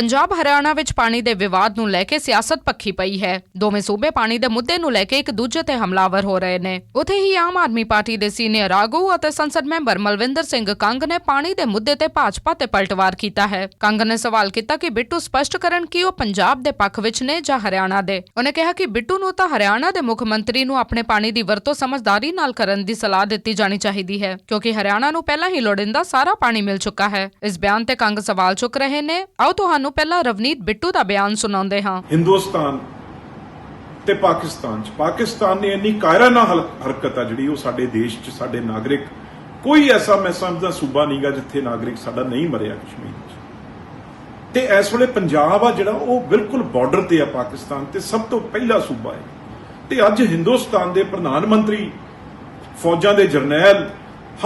ਪੰਜਾਬ ਹਰਿਆਣਾ ਵਿੱਚ ਪਾਣੀ ਦੇ ਵਿਵਾਦ ਨੂੰ ਲੈ ਕੇ ਸਿਆਸਤ ਪੱਖੀ ਪਈ ਹੈ। ਦੋਵੇਂ ਸੂਬੇ ਪਾਣੀ ਦੇ ਮੁੱਦੇ ਨੂੰ ਲੈ ਕੇ ਇੱਕ ਦੂਜੇ ਤੇ ਹਮਲਾਵਰ ਹੋ ਰਹੇ ਨੇ। ਉਥੇ ਹੀ ਆਮ ਆਦਮੀ ਪਾਰਟੀ ਦੇ ਸੀਨੀਅਰ ਆਗੂ ਅਤੇ ਸੰਸਦ ਮੈਂਬਰ ਮਲਵਿੰਦਰ ਸਿੰਘ ਕੰਗ ਨੇ ਪਾਣੀ ਦੇ ਮੁੱਦੇ ਤੇ ਭਾਜਪਾ ਤੇ ਪਲਟਵਾਰ ਕੀਤਾ ਹੈ। ਕੰਗ ਨੇ ਸਵਾਲ ਕੀਤਾ ਕਿ ਬਿੱਟੂ ਸਪਸ਼ਟ ਕਰਨ ਕਿ ਉਹ ਪੰਜਾਬ ਦੇ ਪੱਖ ਵਿੱਚ ਨੇ ਜਾਂ ਹਰਿਆਣਾ ਦੇ? ਉਹਨੇ ਕਿਹਾ ਕਿ ਬਿੱਟੂ ਨੂੰ ਤਾਂ ਹਰਿਆਣਾ ਦੇ ਮੁੱਖ ਮੰਤਰੀ ਨੂੰ ਆਪਣੇ ਪਾਣੀ ਦੀ ਵਰਤੋਂ ਸਮਝਦਾਰੀ ਨਾਲ ਕਰਨ ਦੀ ਸਲਾਹ ਦਿੱਤੀ ਜਾਣੀ ਚਾਹੀਦੀ ਹੈ, ਕਿਉਂਕਿ ਹਰਿਆਣਾ ਨੂੰ ਪਹਿਲਾਂ ਹੀ ਲੋੜਿੰਦਾ ਸਾਰਾ ਪਾਣੀ ਮਿਲ ਚੁੱਕਾ ਹੈ। ਇਸ ਬਿਆਨ ਤੇ ਕੰਗ ਸਵਾਲ ਚੁੱਕ ਰਹੇ ਨੇ। ਆਓ ਤੁਹਾਨੂੰ ਪਹਿਲਾਂ ਰਵਨੀਤ ਬਿੱਟੂ ਦਾ ਬਿਆਨ ਸੁਣਾਉਂਦੇ ਹਾਂ। ਹਿੰਦੁਸਤਾਨ ਤੇ ਪਾਕਿਸਤਾਨ ਚ। ਪਾਕਿਸਤਾਨ ਨੇ ਇੰਨੀ ਕਾਇਰਾਨਾ ਹਰਕਤ ਆ ਜਿਹੜੀ ਉਹ ਸਾਡੇ ਦੇਸ਼ ਚ, ਸਾਡੇ ਨਾਗਰਿਕ, ਕੋਈ ਐਸਾ ਮੈਂ ਸਮਝਦਾ ਸੂਬਾ ਨਹੀਂਗਾ ਜਿੱਥੇ ਨਾਗਰਿਕ ਸਾਡਾ ਨਹੀਂ ਮਰਿਆ ਕਸ਼ਮੀਰ ਚ। ਤੇ ਇਸ ਵੇਲੇ ਪੰਜਾਬ ਆ ਜਿਹੜਾ ਉਹ ਬਿਲਕੁਲ ਬਾਰਡਰ ਤੇ ਆ ਪਾਕਿਸਤਾਨ ਤੇ, ਸਭ ਤੋਂ ਪਹਿਲਾ ਸੂਬਾ ਹੈ ਤੇ ਅੱਜ ਹਿੰਦੁਸਤਾਨ ਦੇ ਪ੍ਰਧਾਨ ਮੰਤਰੀ, ਫੌਜਾਂ ਦੇ ਜਰਨੈਲ,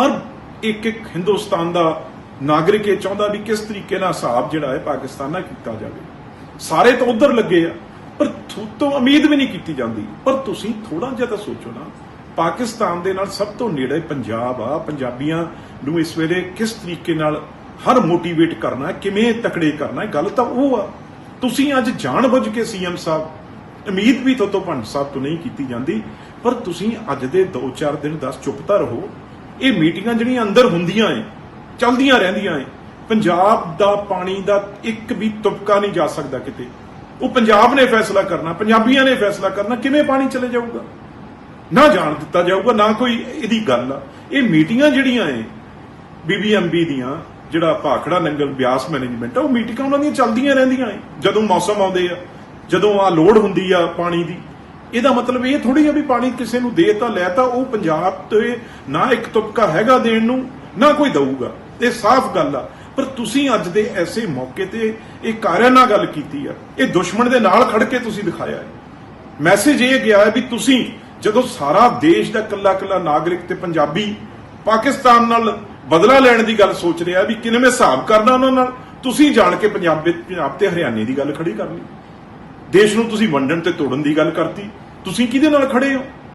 ਹਰ ਇੱਕ ਇੱਕ ਹਿੰਦੁਸਤਾਨ ਦਾ ਨਾਗਰਿਕ ਇਹ ਚਾਹੁੰਦਾ ਵੀ ਕਿਸ ਤਰੀਕੇ ਨਾਲ ਹਿਸਾਬ ਜਿਹੜਾ ਹੈ ਪਾਕਿਸਤਾਨ ਨਾਲ ਕੀਤਾ ਜਾਵੇ। ਸਾਰੇ ਤਾਂ ਉਧਰ ਲੱਗੇ ਆ, ਪਰ ਤੋਂ ਉਮੀਦ ਵੀ ਨਹੀਂ ਕੀਤੀ ਜਾਂਦੀ। ਪਰ ਤੁਸੀਂ ਥੋੜਾ ਜਿਹਾ ਤਾਂ ਸੋਚੋ ਨਾ, ਪਾਕਿਸਤਾਨ ਦੇ ਨਾਲ ਸਭ ਤੋਂ ਨੇੜੇ ਪੰਜਾਬ ਆ, ਪੰਜਾਬੀਆਂ ਨੂੰ ਇਸ ਵੇਲੇ ਕਿਸ ਤਰੀਕੇ ਨਾਲ ਹਰ ਮੋਟੀਵੇਟ ਕਰਨਾ, ਕਿਵੇਂ ਤਕੜੇ ਕਰਨਾ ਗੱਲ ਤਾਂ ਉਹ ਆ। ਤੁਸੀਂ ਅੱਜ ਜਾਣਬੁੱਝ ਕੇ ਸੀਐਮ ਸਾਹਿਬ, ਉਮੀਦ ਵੀ ਤੁਹਾਤੋਂ ਪੰਡ ਸਾਹਿਬ ਤੋਂ ਨਹੀਂ ਕੀਤੀ ਜਾਂਦੀ, ਪਰ ਤੁਸੀਂ ਅੱਜ ਦੇ 2-4 ਦਿਨ 10 ਚੁੱਪਤਾ ਰਹੋ। ਇਹ ਮੀਟਿੰਗਾਂ ਜਿਹੜੀਆਂ ਅੰਦਰ ਹੁੰਦੀਆਂ ਏ ਚੱਲਦੀਆਂ ਰਹਿੰਦੀਆਂ ਏ ਪੰਜਾਬ ਦਾ ਪਾਣੀ ਦਾ ਇੱਕ ਵੀ ਤੁਪਕਾ ਨਹੀਂ ਜਾ ਸਕਦਾ ਕਿਤੇ। ਉਹ ਪੰਜਾਬ ਨੇ ਫੈਸਲਾ ਕਰਨਾ, ਪੰਜਾਬੀਆਂ ਨੇ ਫੈਸਲਾ ਕਰਨਾ, ਕਿਵੇਂ ਪਾਣੀ ਚਲੇ ਜਾਊਗਾ? ਨਾ ਜਾਣ ਦਿੱਤਾ ਜਾਊਗਾ, ਨਾ ਕੋਈ ਇਹਦੀ ਗੱਲ ਆ। ਇਹ ਮੀਟਿੰਗਾਂ ਜਿਹੜੀਆਂ ਏ ਬੀਬੀਐਮਬੀ ਦੀਆਂ, ਜਿਹੜਾ ਭਾਖੜਾ ਨੰਗਲ ਬਿਆਸ ਮੈਨੇਜਮੈਂਟ ਆ, ਉਹ ਮੀਟਿੰਗਾਂ ਉਹਨਾਂ ਦੀਆਂ ਚੱਲਦੀਆਂ ਰਹਿੰਦੀਆਂ ਏ ਜਦੋਂ ਮੌਸਮ ਆਉਂਦੇ ਆ, ਜਦੋਂ ਆ ਲੋੜ ਹੁੰਦੀ ਆ ਪਾਣੀ ਦੀ, ਇਹਦਾ ਮਤਲਬ ਇਹ ਥੋੜੀ ਆ ਵੀ ਪਾਣੀ ਕਿਸੇ ਨੂੰ ਦੇ ਤਾਂ, ਲੈ ਤਾਂ ਉਹ ਪੰਜਾਬ ਤੇ ਨਾ ਇੱਕ ਤੁਪਕਾ ਹੈਗਾ ਦੇਣ ਨੂੰ, ਨਾ ਕੋਈ ਦਊਗਾ। ਇਹ ਸਾਫ਼ ਗੱਲ ਆ। ਪਰ ਤੁਸੀਂ ਅੱਜ ਦੇ ਐਸੇ ਮੌਕੇ ਤੇ ਇਹ ਕਾਰਿਆਂ ਨਾਲ ਗੱਲ ਕੀਤੀ ਆ। ਇਹ ਦੁਸ਼ਮਣ ਦੇ ਨਾਲ ਖੜ ਕੇ ਤੁਸੀਂ ਦਿਖਾਇਆ ਹੈ। ਮੈਸੇਜ ਇਹ ਗਿਆ ਹੈ ਵੀ ਤੁਸੀਂ ਜਦੋਂ ਸਾਰਾ ਦੇਸ਼ ਦਾ ਕੱਲਾ ਕੱਲਾ ਨਾਗਰਿਕ ਤੇ ਪੰਜਾਬੀ ਪਾਕਿਸਤਾਨ ਨਾਲ ਬਦਲਾ ਲੈਣ ਦੀ ਗੱਲ ਸੋਚ ਰਿਹਾ ਵੀ ਕਿਵੇਂ ਹਿਸਾਬ ਕਰਨਾ ਉਹਨਾਂ ਨਾਲ, ਤੁਸੀਂ ਜਾਣ ਕੇ ਪੰਜਾਬ ਪੰਜਾਬ ਤੇ ਹਰਿਆਣੇ ਦੀ ਗੱਲ ਖੜੀ ਕਰ ਲਈ ਦੇਸ਼ ਨੂੰ ਤੁਸੀਂ ਵੰਡਣ ਤੇ ਤੋੜਨ ਦੀ ਗੱਲ ਕਰਤੀ। ਤੁਸੀਂ ਕਿਹਦੇ ਨਾਲ ਖੜੇ ਹੋ?